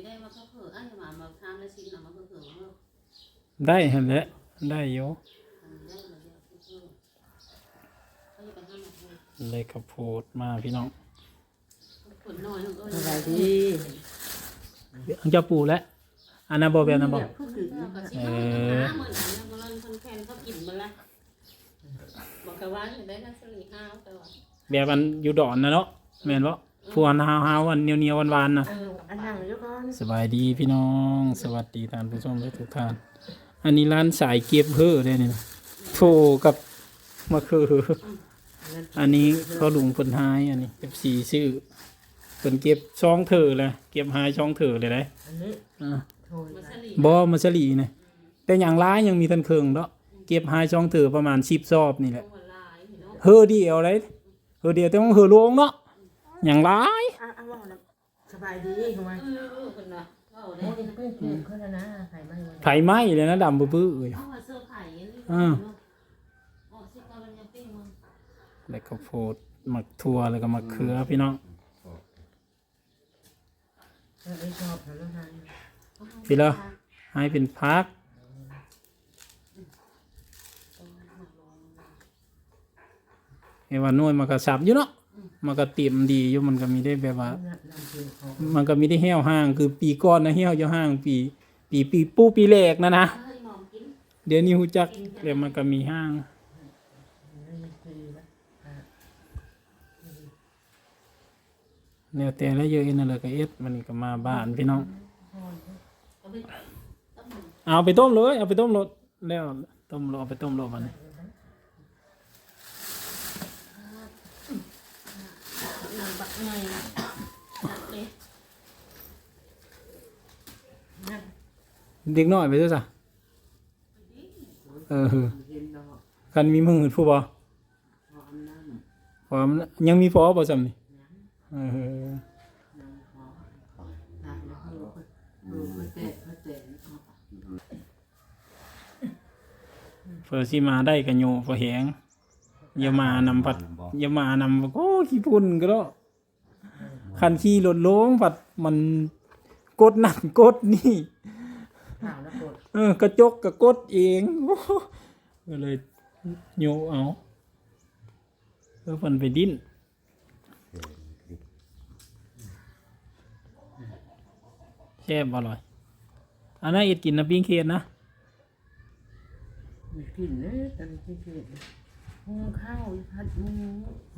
พี่ได้มาเขาเผื่ออ้ายมามาทำแล้วชิ้นน่ะมาเผื่อเผื่อมาเผื่อได้หั่นแหละได้อยู่อันนี้ได้มาเดี๋ยวเผื่อเผื่อเขาจะไปห้ามมาเผื่อเลยข้าวโพดมาพี่น้องผลน้อยนึงเอ้ยสบายดีอันเจ้าปู่และอันนั้นบ่แบบนั้นบ่เพิ่งถึงก็สิห้าหมื่นอันนี้มันเพิ่นแทนเขากินมันละบอกกันว่าจะได้นักสลีห้าวแต่ว่าแบบอันอยู่ดอนนะเนาะแม่นบ่ ผู้อันฮาวๆอันเหนียวๆหวานๆน่ะเอออันนั่งอยู่ก่อนสบายดีพี่น้อง สวัสดีท่านผู้ชมทุกท่าน อันนี้ร้านสายเก็บเพ้อเลยนี่นะโทกับมะเขืออันนี้เขาหลุงเพิ่นหายอันนี้เก็บสีชื่อเพิ่นเก็บช่องเถอเลยเก็บหายช่องเถอเลยได้อันนี้อ่าโทยมันสลีบ่มาสลีนี่แต่อย่างร้ายยังมีทันเคิงเนาะเก็บหายช่องเถอประมาณ10ซอบนี่แหละตัวลายเนาะเฮอเดียวเลยเฮอเดียวแต่ว่าเฮอโลงเนาะ อย่างร้ายอะอะว่าแล้วสบายดีทำไมเออคนน่ะเขาโอ้ได้ยจะเป็นเพื่อนเขาแล้วนะไข่ไหม้หมดไผไหม้เลยนะดำบื้อๆเอ้ย เอามาเสื้อไผ่นี่อืมอ๋อสิกามันยังปิ้งมึงแล้วก็โพดหมักทั่วแล้วก็มะเขือพี่น้องเออไอ้ชอบทำแล้วไงพี่ละให้เป็นพัก เอว่าน้อยมันก็สับอยู่เนาะ มันก็เตรีมดีอยู่มันก็มีได้แบบว่า มันก็มีได้เหี่ยวห้าง คือปีก่อนนะเหี่ยวอยู่ห้างปี ปีปีปูปีแรกนะนะเดี๋ยวนี้ฮู้จักแล้วมันก็มีห้างไม่มีคือนะอะแล้วแต่ละเยอะนั่นแหละก็เอ็ดมันก็มาบ้านพี่น้อง เอาไปต้มเอาไปต้มเลย เอาไปต้มรสแล้วต้มรสเอาไปต้มรสมัน นางบักไงเลยนั่งเด็กน้อยไปด้วยจ้ะเออเย็นเนาะคันมีมือผู้บ่หอมน้อมยังมีพอบ่จำนี่เออเฟอร์สิมาได้กันโยพอแหงอย่ามานำผัดอย่ามานำโอ้ขี้พุ่นก็แล้ว คันขี้รถโลงผัดมันกดนั่นกดนี่ข่าวแล้วกดเออกระจกก็กดเองโอ้ก็เลยโยเอาเออเพิ่นไปดิ้นแซ่บอร่อย อันนั้นเอ็ดกินนะปิ้งเคียนนะมีกลิ่นเลยตอนที่เกิดหุงข้าวผัดหมู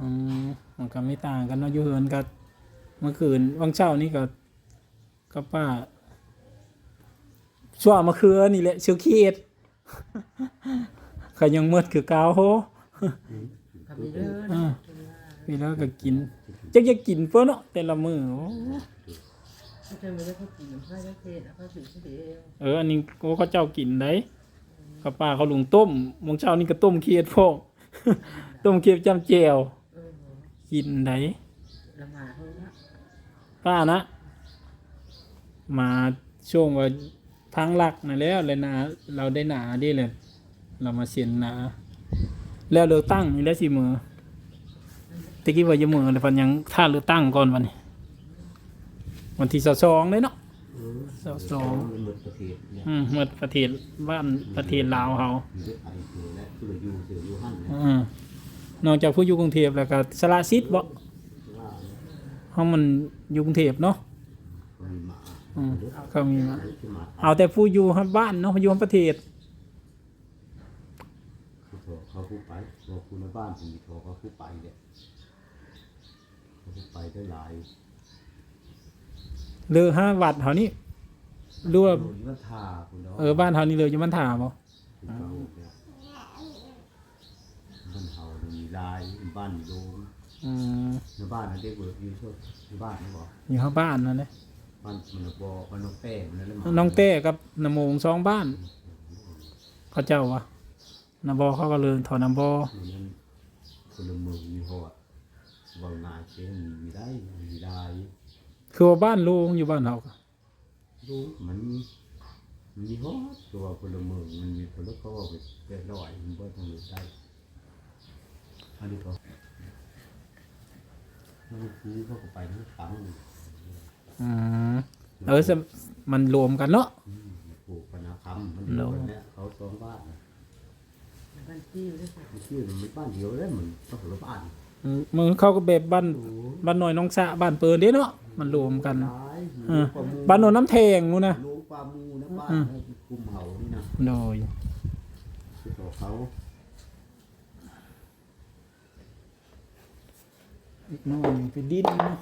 อืมมันก็ไม่ต่างกันเนาะอยู่เฮือนกับ เมื่อคืนวังเช้านี่ก็ก็ป้าช่วงมะเขือนี่แหละเชียวเคียดก็ยังมืดคือเกาโหกับไปเดินอ่าพี่แล้วก็กินจักจะกินเพื่อเนาะแต่ละมือโอ้เขาจะไม่ได้เขากินเขาจะเทศแล้วเขาถือเดียวเอออันนี้ก็เขาเจ้ากินได้ข้าวปลาเขาลุงต้มมงเช้านี่ก็ต้มเคียดพวกต้มเคียดจำแจวเออกินได้ละหมาดเขาละ ป้านะ มาช่วงว่าพังหลักนะแล้วเลยนะเราได้หนาดิเลย เรามาเสียนหนาแล้วเลือกตั้งนี่แล้วสิมือตะกี้ว่าจะมือเลยพันยังท่าเลือกตั้งก่อนวันนี้วันที่สองเลยเนาะสองมันหมดประเทศเนี่ยอืมหมดประเทศบ้านประเทศลาวเขาอยู่ด้วยไอเสือและผู้อยู่เสืออยู่หั่นนะอืมนอกจากผู้อยู่กรุงเทพแล้วก็สละสิทธิ์บ่ว่า เพราะมันอยู่กรุงเทพเนาะมันมีหมาอืมเขามีมาที่หมาเอาแต่ผู้อยู่บ้านเนาะผู้อยู่ประเทศ คือโทรเขาผู้ไปบอกคุณในบ้านผมมีโทรเขาผู้ไปเนี่ยเขาผู้ไปได้หลายเลือห้าวัดเท่านี้หรือว่าโดนมันทาคุณเนาะเออบ้านเท่านี้เลยจะมันถามบ่คุณเก่าเนี่ยบ้านเฮามันมีลายบ้านมีโดม อืมในบ้านนั่นเด็กเบิกอยู่ช่วยในบ้านนี่บอกอยู่ข้างบ้านนั่นแหละบ้านมันบอบ้านน้องแป้มันนั่นแหละน้องเต้กับนโมงสองบ้าน เขาเจ้าวะนบอเขาก็เลยถอนนบอมันนั่นคนละเมืองมีหอดเบางนาเช่นมีได้มีได้คือว่าบ้านลุงอยู่บ้านเขาก็รู้มันมันมีฮอดตัวพลเมืองมันมีพลเขาเอาไปเรียบร้อยมันบ่ทางนี้ได้อันนี้ก็ นั่นคือเขาก็ไปทั้งตังอืมเออสมมันรวมกันเนาะ อืมปลูกปนาคำมันอยู่คนเนี้ยเขาสองบ้านน่ะบ้านติ้วด้วยค่ะมันชื่อมันบ้านเดียวเลยมันต้องคนละบ้านอืมมึงเข้าก็แบบบ้านโอ้บ้านน้อยน้องสะบ้านเปินเด้เนาะมันรวมกันหลายเออปลาหมูบ้านโนนน้ำแทงมูนะ ลูกปลาหมูนะบ้านอืมให้กุมเหานี่นะโดยไปต่อเขา อีกน้อยไปดิ้นเนาะ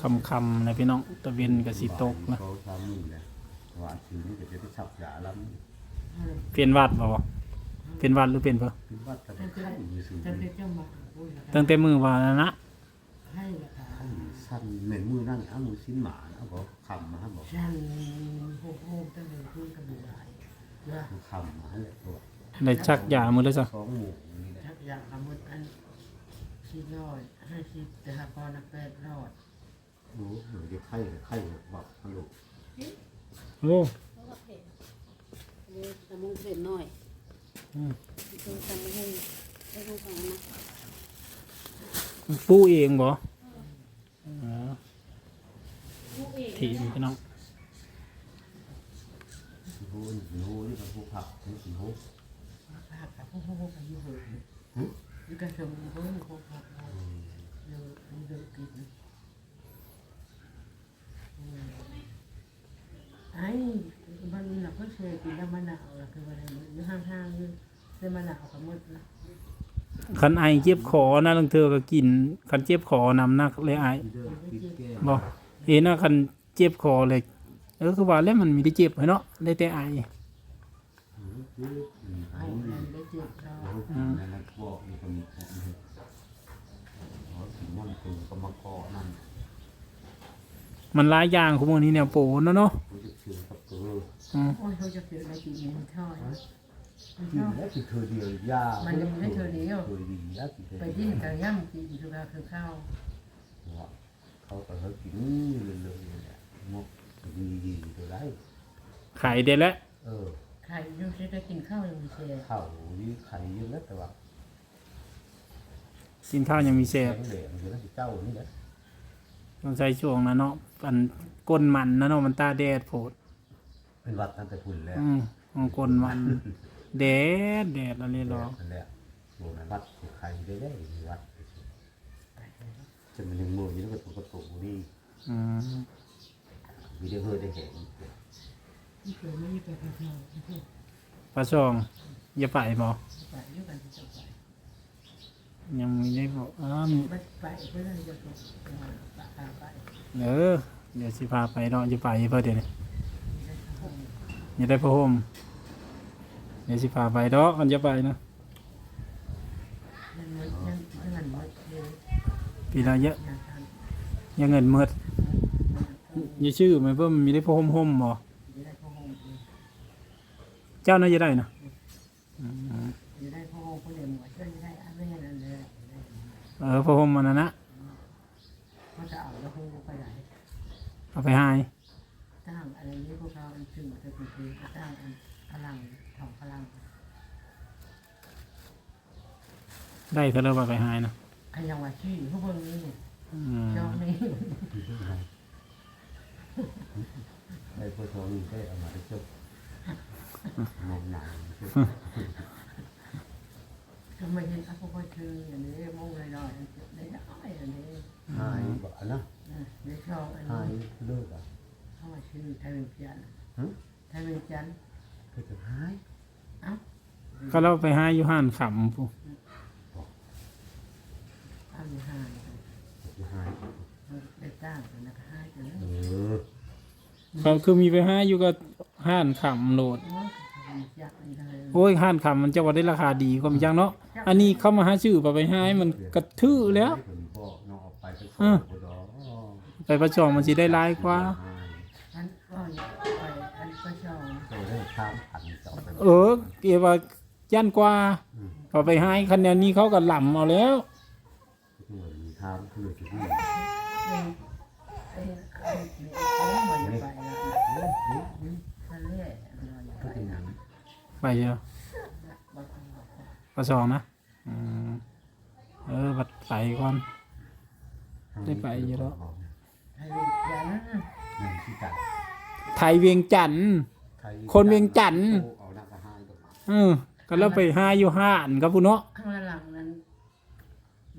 คำคำๆนะพี่น้องตะเวนกับสีตกนะเขาทำนี่แหละหวานชื้นก็จะไปฉับยาล้ำเปลี่ยนวัดบ่บ่เปลี่ยนวัดหรือเปลี่ยนเพิ่นคือว่าจะไปไข่อยู่สูงจะเป็นเจ้ามาโอ้ยตั้งแต่มือว่านะนะให้ราคาสั้นเหม็นมือนั่งเอามือชิ้นหมานะบอกคำมาบอกฉันโอ้โหตั้งแต่พูดกันดูหลายนะคำมาเลยตัวได้ชักยามือแล้วจ้ะสองหมูนี่แหละ ทักอย่างละมุดอัน ชีน้อยให้ชีแต่หาพอนักแปดรอดโอ้โหจะไข่กับไข่บอกฮัลโหลโอ้เขาก็เผ็ดเลยตะมุงเผ็ดหน่อยอืมคือตะมุงไอ้พวกของนะปูเองบ่อ๋อลูกเองทีมพี่น้องสีโหนสีโหนี่เป็นผู้ผักนี่สีโหภาพกับพวกพวกกันอยู่เลย อยู่กันสมบูรณ์พวกพวกเดี๋ยวเดี๋ยวกินไอ้มันหนักก็เชยกินแล้วมะนาวละคืออะไรอยู่ห่างๆอยู่เส้นมะนาวกับมดนะคันไอเจ็บคอนะลังเธอก็กินคันเจ็บคอนำนักเลยไอที่เดิมที่แก้บ่เห็นนะคันเจ็บคอเลยเออคือว่าแล้วมันมีได้เจ็บให้เนาะได้แต่ไอไอ้ นั่นได้เจ็บเราโอ้โหนั่นนะบอกมีคนบอกมีอ๋อสีน้ำเป็นกรรมกรนั่นมันหลายอย่างของมื้อนี้แนวโปนเนาะเนาะเขาจะเชื่อกับเธออืมโอ้ยเขาจะเกิดอะไรกินมันทอดมันกิทนอดแล้วคือเธอเดียวยามันยังไม่เธอเดียวเธอดีแล้วคือเธอไปเดีที่ยวกระย่ำกินคือว่าคือข้าวเขาก็เขากินเรื่อยๆเนี่ยงกดีดีตัวได้ขายได้แล้ว เออใครยุ่งใช้ได้กินข้าวยังมีเชยเขานี่ไข่เยอะแล้วแต่ว่าสินค้ายังมีแซ่แข็บงแรงอยู่แล้วเจ้านี่แหละต้องใช้ช่วงนั้นเนาะอันก้นมันนะเนาะมันตาแดดโพดเป็นวัดตั้งแต่คุณแล้วอืมของก้นมัน แดดแดดอะไรหรอนั่นแหละโบนัสวัดไข่ได้ได้วัดจะมันยังมืออยู่แล้วก็ถูกกระตุกนี่อืมวิดีโอได้เห็น ที่เคยไม่มีไปกระเทียมที่ปลาซองอย่าไปบ่ไปด้วยกันที่จะไปยังมีได้บ่อ้ามไม่ไปเพื่อนจะถูกปไปเออเดี๋ยวสิพาไปเนาะจะไปเพิ่นเดี๋ยวนี้อย่าได้พะห่มเดี๋ยวสิพาไปเนาะมันจะไปนะยังมันยังยังมันมดเลยปีละเยอะยังเงินเมิดำอย่าชื่อมันเพิ่มมีได้พะห่มห่มบ่ จะได้พ่อโฮม เจ้าน่าจะได้นะอืมจะได้พ่อโฮมคนเดียวหมดจะได้อะไรนั่นเลยเออพะห่มมันนะนะเขาจะเอาแล้วโฮมไปไหนเอาไปให้ตั้งอะไรนี้พวกเราอันถึงจะเป็นคือตั้งอันพลังทองพลัง ได้เธอเลยว่าไปให้นะใครยังว่าชื่อพวกนี้อืมจองนี่ได้เพื่อทองได้เอามาได้เจ้า มองหนังทำไมเห็นอัปโปชื่ออย่างนี้มงเลยหน่อยได้ได้อันนี้หายบ่นะได้ชอบอันหายนี้เลิกอะเข้ามาชื่อไทยเมืองจันทร์ฮะไทยเมืองจันทร์ก็จะหายก็เราไปให้อยู่ห้านขำพูอ้าวมีห้าจะหายได้ตั้งเป็นนักห้าจนเออเขาคือมีไปให้อยู่ก็ห้านขำโหลด โอ้ยยักษ์อะไร โอ้ยห้านขำมันจะว่าได้ราคาดีกว่ามันจังเนาะอันนี้เข้ามาหาชื่อไปไปให้มันกระทื่อแล้วคนบอกน้องออกไปไปสอนบ่ดอไปประจองมันสิได้หลายกว่าอันก็ไปอันก็ชอบโตได้ข้ามพันสองเออเกี่ยวว่าย่านกว่าพอไปให้คะแนนนี้เขาก็หล่ำเอาแล้ว ไปเยอะบางคนบอกว่าประจองนะอืมเออบัดไปก่อนเได้ไปอยู่แล้วให้ยานะนั่นที่จัดไทยเวียงจันทน์ไทยคนเวียงจันทน์เอาหน้ากระห้างตัวมาเออก็เราไปหาอยู่ห้านครับพุ่นเนาะข้างหลังนั้น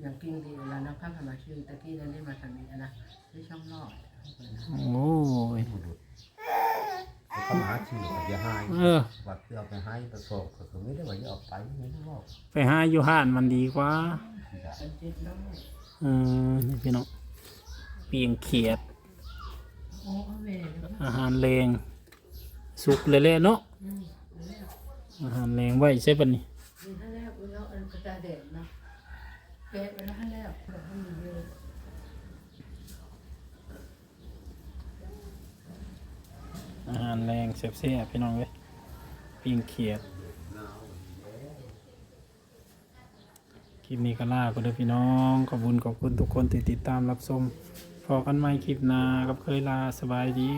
อย่างกิ้งดีเวลาน้องข้ามผ่านมาชื่อตะกี้นั้นได้มาทางนี้นะได้ช่องลอดโอ้ย เขาเข้ามาหาชื่อกับยาให้เออ วัดเพื่อไปให้ประสบก็คือไม่ได้ว่าจะออกไปไม่ได้ว่าไปหาอยู่ห้านมันดีกว่าที่จัดเป็นเจ็ดน้อยเออนี่พี่น้องเปียงเขียดโอ้เอาเวรเลยอาหารแรงสุกเลยๆเนาะอืมอาหารแรงไว้ใช่ปะนี่ มีท่านแล้วมีแล้วอันกระจายเด็ดนะแกะไปแล้วท่านแล้วเราให้มีเยอะ อาหาร แรงเสียบเสียพี่น้องเว้ยปียงเขียดคลิปนี้ก็ลาก็เด้อพี่น้อง ขอบคุณขอบคุณทุกคนที่ติดตามรับชมพอกันใหม่คลิปหน้ากับเคยลาสบายดี